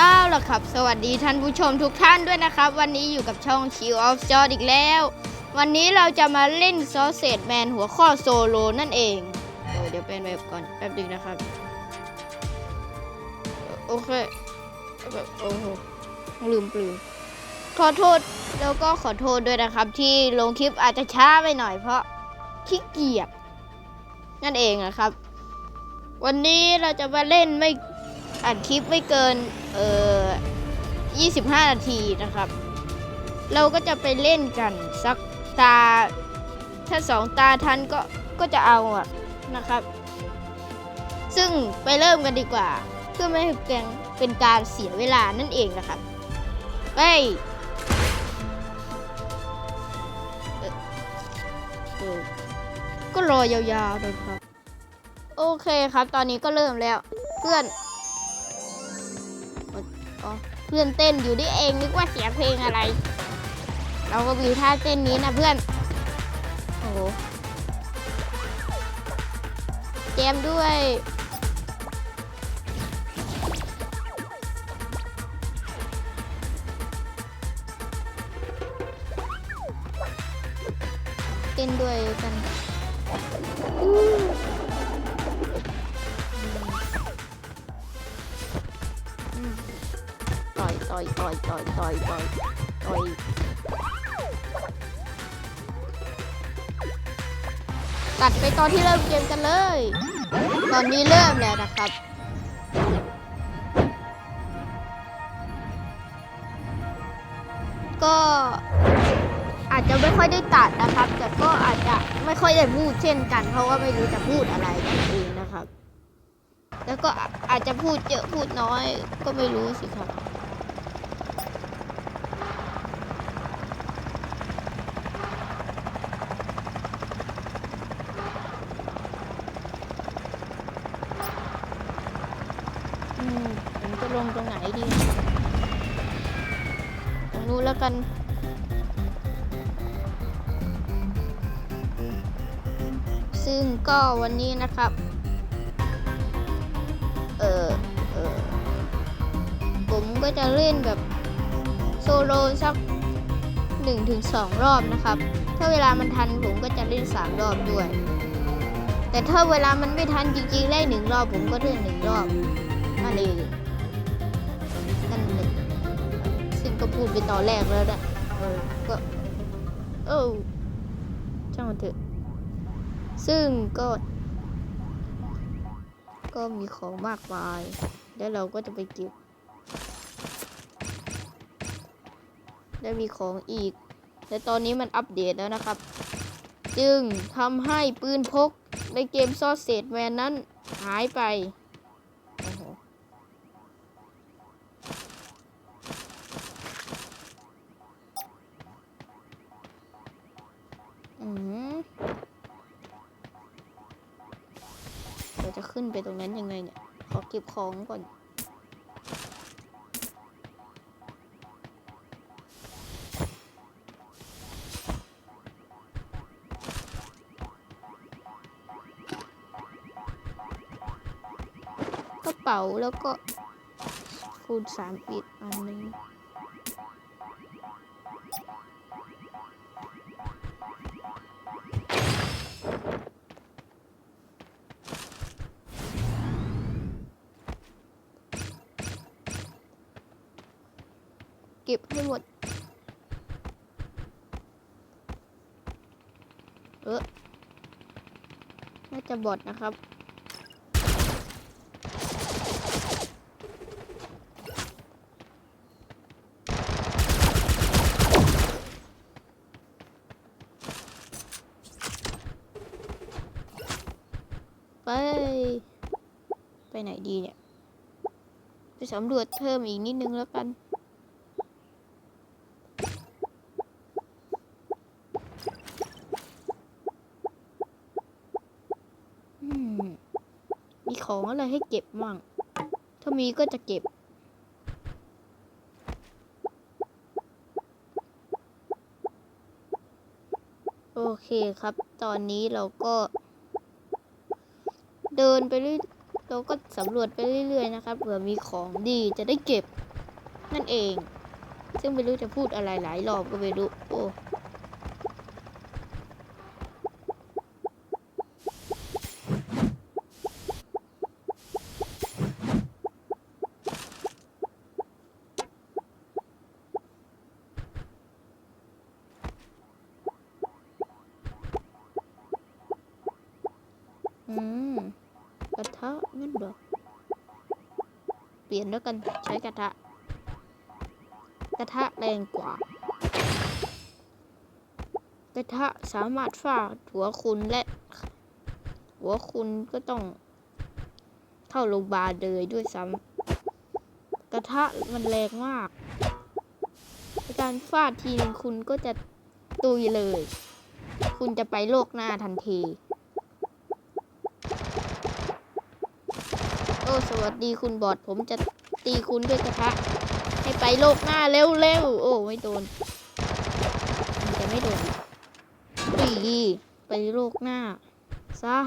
อ้าวล่ะครับ สวัสดีท่านผู้ชมทุกท่านด้วยนะครับ วันนี้อยู่กับช่อง Chill of j o y อีกแล้ว วันนี้เราจะมาเล่น Sausage Man หัวข้อโซโลนั่นเองเออเดี๋ยวเป็นแบบก่อนแป๊บนึงนะครับ โอเคแบบโอ้โหลืมปลืมขอโทษแล้วก็ขอโทษด้วยนะครับ ที่ลงคลิปอาจจะช้าไปหน่อยเพราะขี้เกียจนั่นเองนะครับ วันนี้เราจะมาเล่นไม่ อัดคลิปไม่เกินเอ่อ25 นาทีนะครับ เราก็จะไปเล่นกันสักตา ถ้าสองตาทันก็ก็จะเอาอะนะครับ ซึ่งไปเริ่มกันดีกว่า เพื่อไม่ให้แกงเป็นการเสียเวลานั่นเองนะครับไปเอ่อเออก็รอยาวๆเลยครับ โอเคครับ ตอนนี้ก็เริ่มแล้ว เพื่อน พื่อนเต้นอยู่นี่เองนึกว่าเสียงเพลงอะไร เราก็มีท่าเต้นนี้นะเพื่อน โอ้โหแจมด้วยเต้นด้วยกัน ต่อยต่อยต่อยตัดไปตอนที่เริ่มเกมกันเลย ตอนนี้เริ่มแล้วนะครับก็อาจจะไม่ค่อยได้ตัดนะครับ แต่ก็อาจจะไม่ค่อยได้พูดเช่นกัน เพราะว่าไม่รู้จะพูดอะไรนั่นเองนะครับ แล้วก็อาจจะพูดเยอะพูดน้อยก็ไม่รู้สิครับ ซึ่งก็วันนี้นะครับ เออเออผมก็จะเล่นแบบโซโลสักหนึ่งถึงสองรอบนะครับ ถ้าเวลามันทันผมก็จะเล่นสามรอบด้วย แต่ถ้าเวลามันไม่ทันจริงๆเล่นหนึ่งรอบผมก็เล่นหนึ่งรอบนั่นเองนั่นเองซึ่งก็พูดไปตอนแรกแล้วนะเออก็ เออช่างมันเถอะ ซึ่งก็ ก็มีของมากมาย แล้วเราก็จะไปเก็บ และมีของอีก แต่ตอนนี้มันอัปเดตแล้วนะครับ จึงทำให้ปืนพกในเกมซอสเซตแมนนั้นหายไป เก็บของก่อน กระเป๋าแล้วก็คูณสามปิดอันหนึง เก็บให้หมด เออน่าจะบอดนะครับ ไป ไปไหนดีเนี่ย ไปสำรวจเพิ่มอีกนิดนึงแล้วกัน ของอะไรให้เก็บมั่ง ถ้ามีก็จะเก็บ โอเคครับ ตอนนี้เราก็ เดินไปเรื่อยเราก็สำรวจไปเรื่อยๆนะครับเผื่อมีของดีจะได้เก็บ นั่นเอง ซึ่งไม่รู้จะพูดอะไรหลายรอบก็ไม่รู้โอ้ เปลี่ยนแล้วกันใช้กระทะ กระทะแรงกว่า กระทะสามารถฟาดหัวคุณและ หัวคุณก็ต้อง เข้าโรงพยาบาลเลยด้วยซ้ำกระทะมันแรงมากในการฟาดทีนึงคุณก็จะตุยเลย คุณจะไปโลกหน้าทันที วัสดีคุณบอดผมจะตีคุณด้วยกระทะ ให้ไปโลกหน้าเร็วๆ โอ้ไม่โดนมันจะไม่โดนตีไปโลกหน้าซะ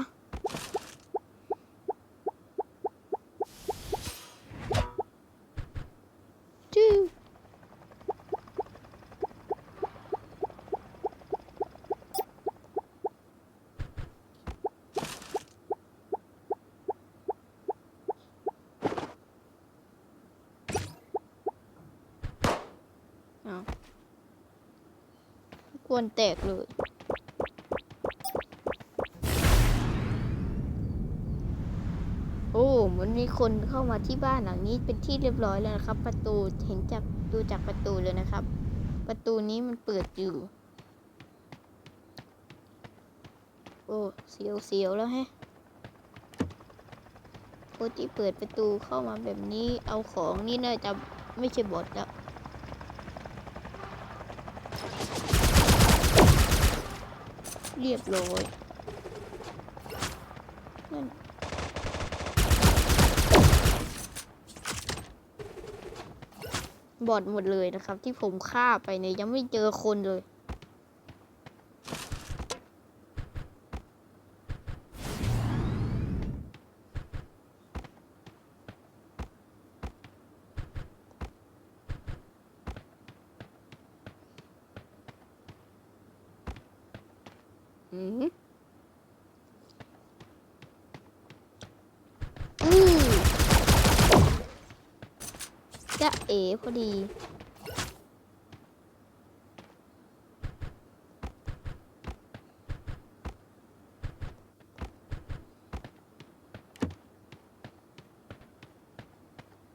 จื้อเอา ควรแตกเลย โอ้เหมือนมีคนเข้ามาที่บ้านหลังนี้เป็นที่เรียบร้อยแล้วนะครับ ประตูเห็นจากดูจากประตูเลยนะครับ ประตูนี้มันเปิดอยู่ โอ้เสียวเสียวแล้วแฮะปกติเปิดประตูเข้ามาแบบนี้เอาของนี่น่าจะไม่ใช่บอทแล้ว เรียบร้อยนั่นบอดหมดเลยนะครับ ที่ผมฆ่าไปเนี่ยยังไม่เจอคนเลย อืมอือจะเอ๋ พอดี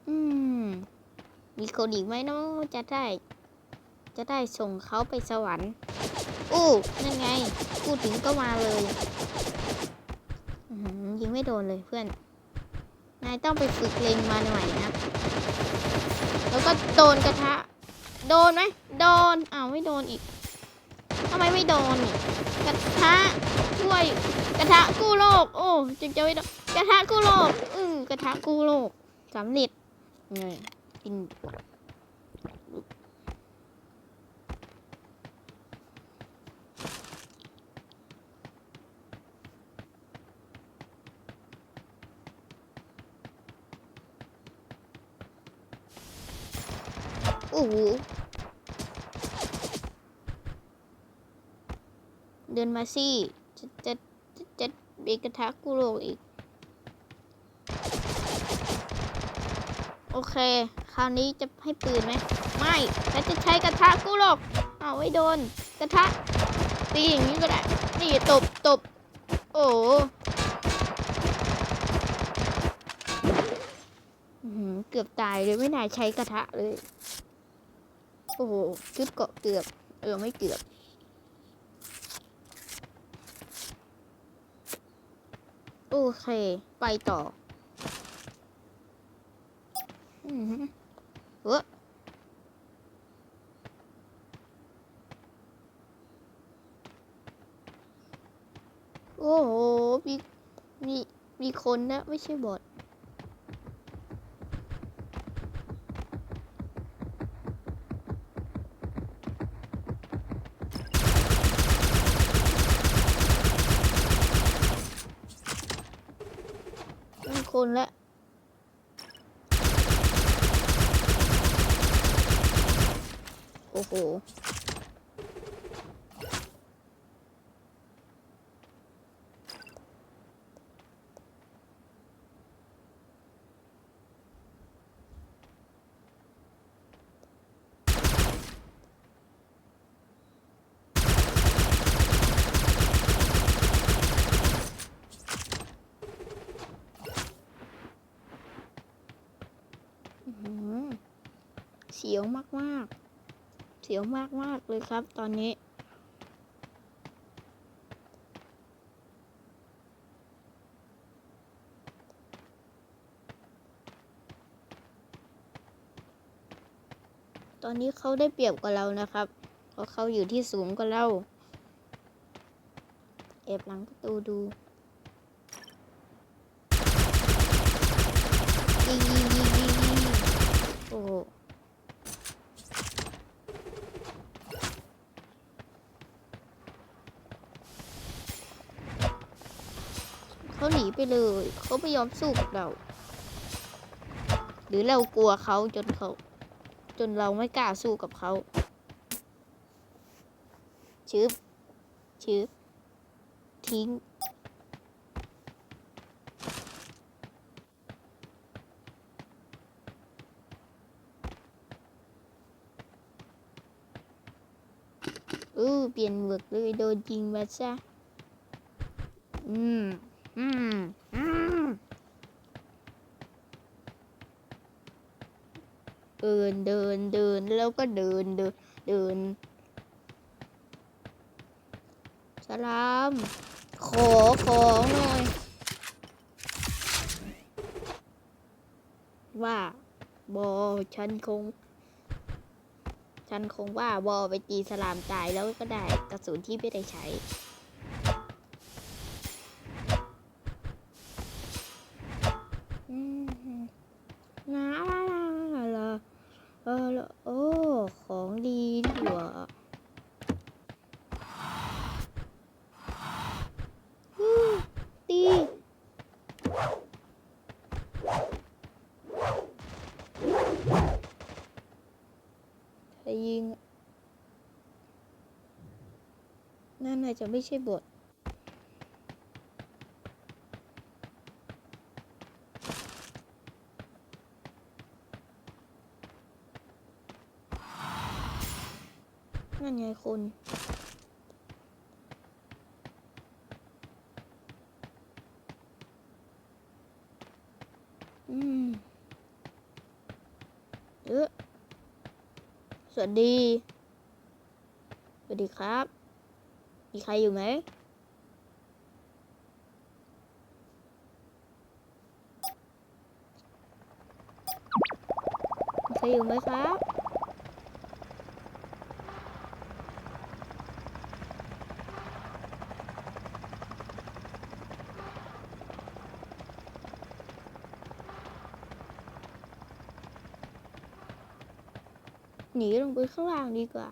อืมมีคนอีกไหมเนาะจะได้ จะได้ส่งเขาไปสวรรค์อู้นั่นไงพูดถึงก็มาเลยยิงไม่โดนเลยเพื่อน นายต้องไปฝึกเลงมาใหม่นะ แล้วก็โดนกระทะ โดนไหมโดนอ้าวไม่โดนอีกทำไมไม่โดนนี่กระทะช่วยกระทะกู้โลก โอ้จึงจะไม่โดนกระทะกู้โลกอือกระทะกู้โลกสำเร็จเงยกิน อ้โหเดินมาสิจะจะจะจะเบรกกระทะกูโลกอีก โอเค คราวนี้จะให้ปืนไหม ไม่ฉันจะใช้กระทะกูโลกเอาไว้โดน กระทะ ตีอย่างนี้ก็ได้ นี่ตบตบ โอ้หืมเกือบตายเลยไม่น่าใช้กระทะเลย โอ้โหชุดเกาะเกือบ เออ ไม่เกือบ โอเค ไปต่ออือหือเออโอ้โห มี มี มีคนนะ ไม่ใช่บอท มีค คนแล้ว โอ้โห อื้อหือเสียวมากๆ เสียวมากๆเลยครับ ตอนนี้ ตอนนี้เขาได้เปรียบกว่าเรานะครับเพราะเขาอยู่ที่สูงกว่าเราแอบหลังประตูดูยิงยิงยิงยิงยิงโอ้โหเขาหนี ไปเลย เขาไม่ยอมสู้กับเรา หรือเรากลัวเขาจนเขา จนเราไม่กล้าสู้กับเขาชืบชืบทิ้งเออเปลี่ยนเวิร์กเลยโดนยิงมาซะ อืม อืมอืมเดินเดินเดินแล้วก็เดินเดินเดินสลาม ขอของหน่อย ว่าบอฉันคง ฉันคงว่าบอไปตีสลามตายแล้วก็ได้กระสุนที่ไม่ได้ใช้ อืมนาลาลาลาลาเออแล้วโอ้ ของดีดีกว่าฮู้ตี แต่ยิง นั่นน่าจะไม่ใช่บทนั่นไงคุณ อืม เออส วัสดี สวัสดีครับ มีใครอยู่ไหม มีใครอยู่ไหมครับ หนีลงไปข้างล่างดีกว่า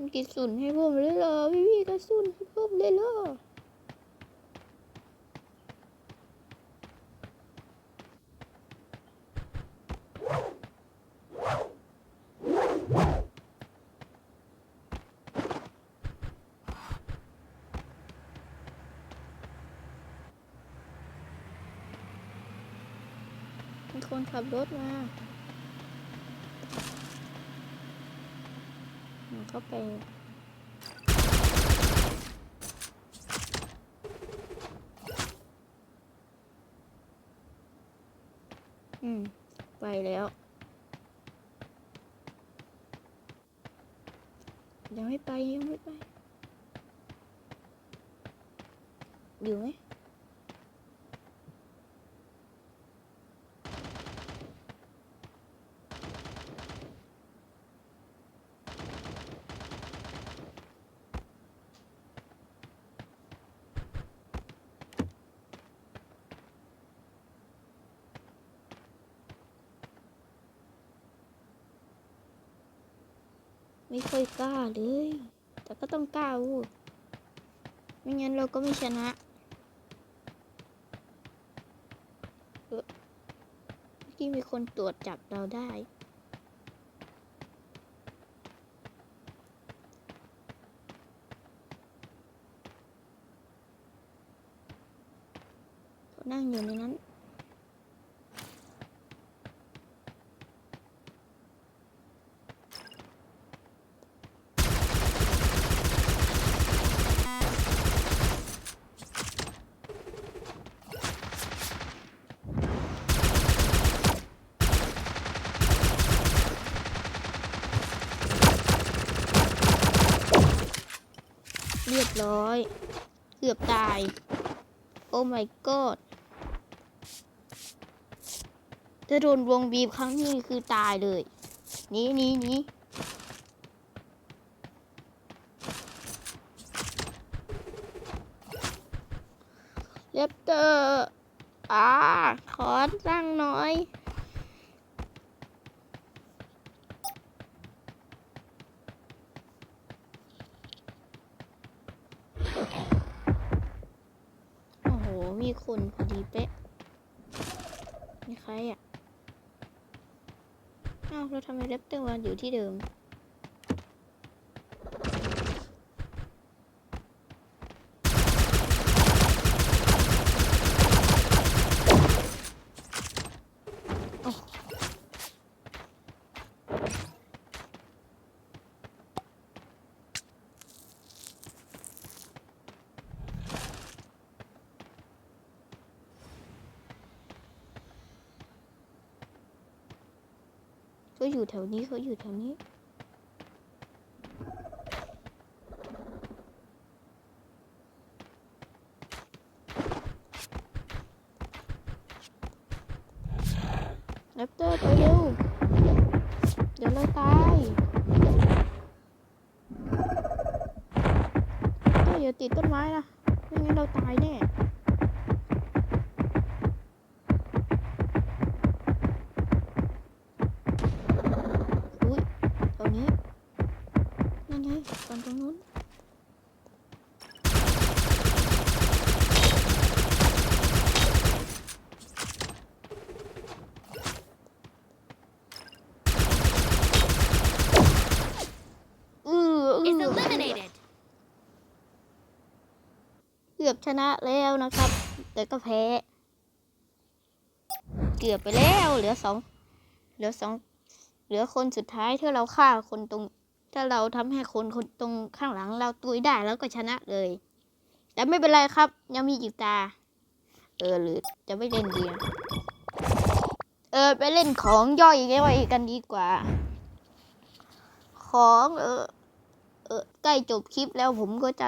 มีกระสุนให้ผมเลยเหรอพี่พี่กระสุนให้ผมเลยเหรอ คนขับรถมาเข้าไปอืม ไปแล้ว ยังไม่ไปยังไม่ไป อยู่ไหม ไม่ค่อยกล้าเลย แต่ก็ต้องกล้าวูดไม่งั้นเราก็ไม่ชนะเมื่อกี้มีคนตรวจจับเราได้ เขานั่งอยู่ในนั้น เร้อย เกือบตาย โอ้ my god ถ้าโดนวงบีบครั้งนี้คือตายเลย นี้นี้นี้เลปเตอร์อ่า ขอตั้งหน่อย โอ้โห มี คนพอดีเป๊ะนี่ใครอะอ้าวเราทำไมเลปเตอร์วันอยู่ที่เดิม เขาอยู่แถวนี้เขาอยู่แถวนี้ แรปเตอร์ไปเร็วเดี๋ยวเราตายเตอร์อย่าติดต้นไม้นะไม่งั้นเราตายแน่ นะแล้วนะครับ แต่ก็แพ้ เกือบไปแล้ว เหลือสองเหลือสองเหลือคนสุดท้ายถ้าเราฆ่าคนตรง ถ้าเราทำให้คนคนตรงข้างหลังเราตุยได้แล้วก็ชนะเลย แต่ไม่เป็นไรครับ ยังมีอีกตา เออหรือจะไม่เล่นดีนะเออไปเล่นของย่อยย่อยกันดีกว่า ของเออเออใกล้จบคลิปแล้วผมก็จะ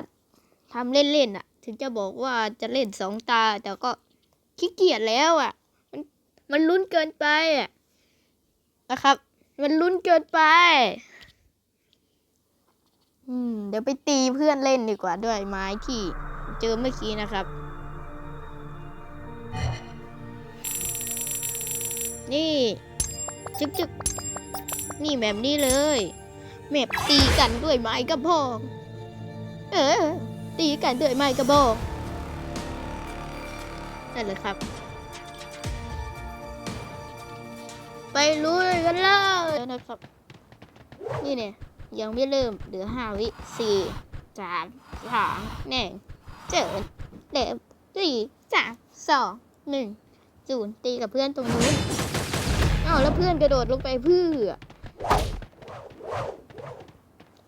ทำเล่นๆอะ ถึงจะบอกว่าจะเล่นสองตา แต่ก็ขี้เกียจแล้วอะ มันมันลุ้นเกินไปอะนะครับ มันลุ้นเกินไป อืม เดี๋ยวไปตีเพื่อนเล่นดีกว่าด้วยไม้ที่เจอเมื่อกี้นะครับ นี่จึ๊บจึ๊บนี่แบบนี้เลยแมบตีกันด้วยไม้กระบอง เออ ตีกันด้วยไม้กระบอกนั่นแหละครับ ไปลุยกันเลยนะครับ นี่เนี่ยยังไม่เริ่มเหลือห้าวิสี่สามสองหนึ่งเจิดเด็บสี่สามสองหนึ่งศูนย์ตีกับเพื่อนตรงนู้นอ้าวแล้วเพื่อนกระโดดลงไปเพื่อ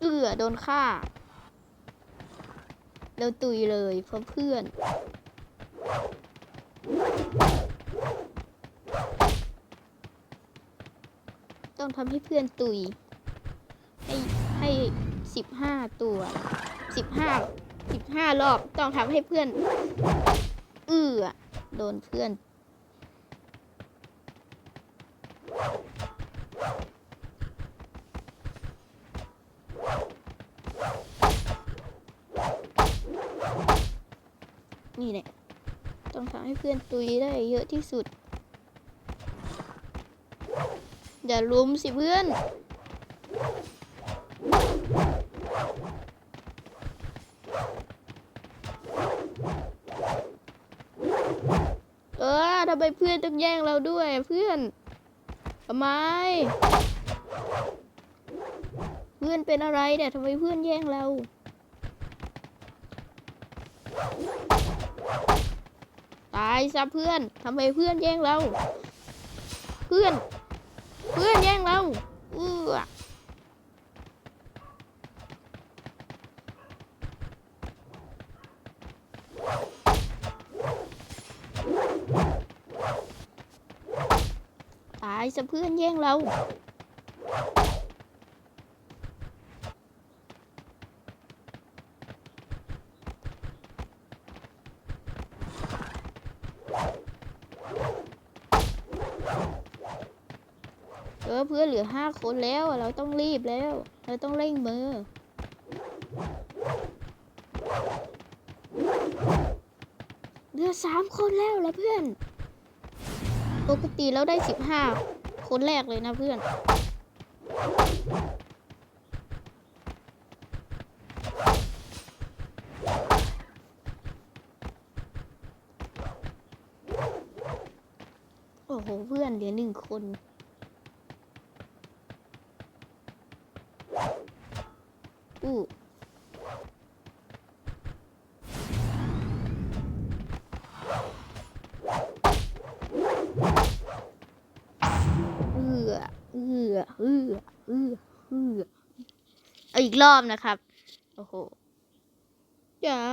เอือโดนฆ่า เราตุยเลยเพราะเพื่อนต้องทำให้เพื่อนตุย ให้ให้สิบห้าตัวสิบห้าสิบห้ารอบต้องทำให้เพื่อน เอือโดนเพื่อน ให้เพื่อนตุยได้เยอะที่สุด อย่าลุมสิเพื่อน เออทำไมเพื่อนต้องแย่งเราด้วยเพื่อนทำไม เพื่อนเป็นอะไรเนี่ยทำไมเพื่อนแย่งเราายซะเพื่อนทำไมเพื่อนแย่งเรา เพื่อน เพื่อนแย่งเราเออตายซะเพื่อนแย่งเรา เออเพื่อนเหลือห้าคนแล้วเราต้องรีบแล้ว เราต้องเร่งมือ เหลือสามคนแล้วละเพื่อน ปกติเราได้สิบห้าคนแรกเลยนะเพื่อนโอ้โหเพื่อนเหลือหนึ่งคน อู้เอือเอือเอือเอือเอือเอีกรอบนะครับ โอ้โห อยา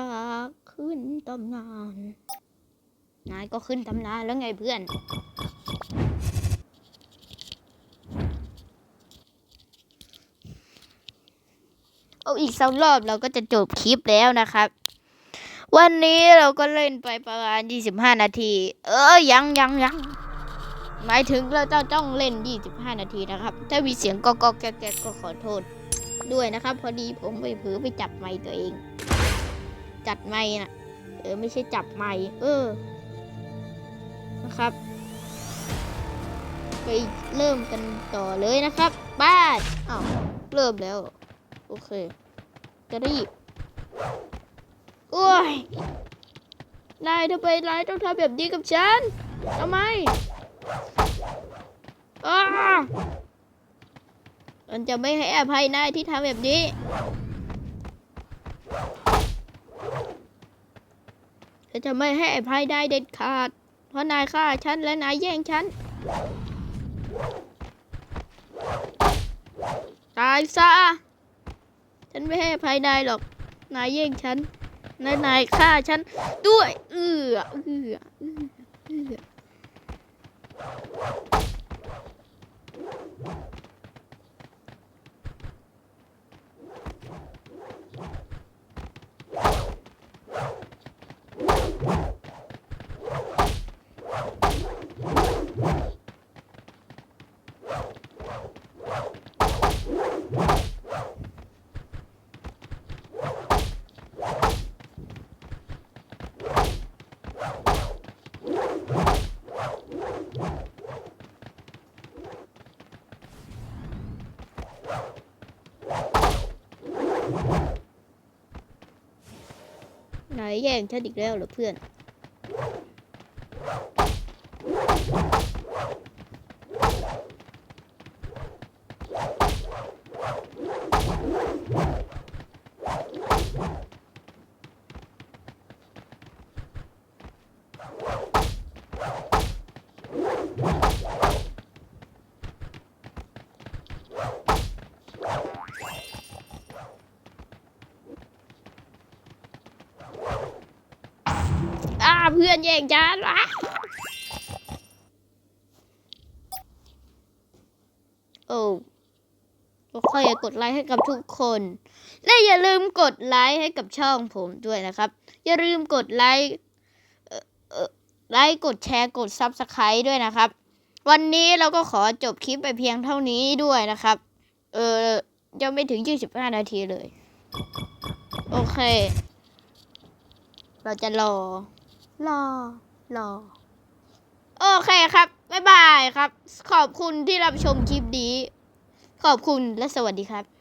กขึ้นตำนาน นายก็ขึ้นตำนานแล้วไงเพื่อนเอาอีกสักรอบเราก็จะจบคลิปแล้วนะครับ วันนี้เราก็เล่นไปประมาณ 25 นาที เออยังยังยังหมายถึงเราจะต้องเล่น 25 นาทีนะครับ ถ้ามีเสียงก็ก็แกแก๊กก็ขอโทษ ด้วยนะครับ พอดีผมไปเผลอไปจับไมค์ตัวเอง จัดไมค์นะเออไม่ใช่จับไมค์เออ นะครับ ไปเริ่มกันต่อเลยนะครับ บ้านอ้าวเริ่มแล้ว โอเค จะรีบโอ้ยนายทำไมนายต้องทำแบบนี้กับฉันทำไมอ้า มันจะไม่ให้อภัยนายที่ทำแบบนี้ ฉันจะไม่ให้อภัยนายเด็ดขาด เพราะนายฆ่าฉันและนายแย่งฉัน ตายซะ ฉันไม่ให้อภัยนายหรอก นายแย่งฉันและนายฆ่าฉันด้วย เอือเอือเอือเอือ แย่งฉันอีกแล้วเหรอเพื่อน เพื่อนแย่งฉันอะโอ้ก็ค่อยกดไลค์ให้กับทุกคน และอย่าลืมกดไลค์ให้กับช่องผมด้วยนะครับ อย่าลืมกดไลค์ไลค์กดแชร์กด Subscribe ด้วยนะครับ วันนี้เราก็ขอจบคลิปไปเพียงเท่านี้ด้วยนะครับ เออยังไม่ถึง 25 นาทีเลย โอเค เราจะรอ รอรอ โอเคครับ บ๊ายบายครับ ขอบคุณที่รับชมคลิปนี้ ขอบคุณและสวัสดีครับ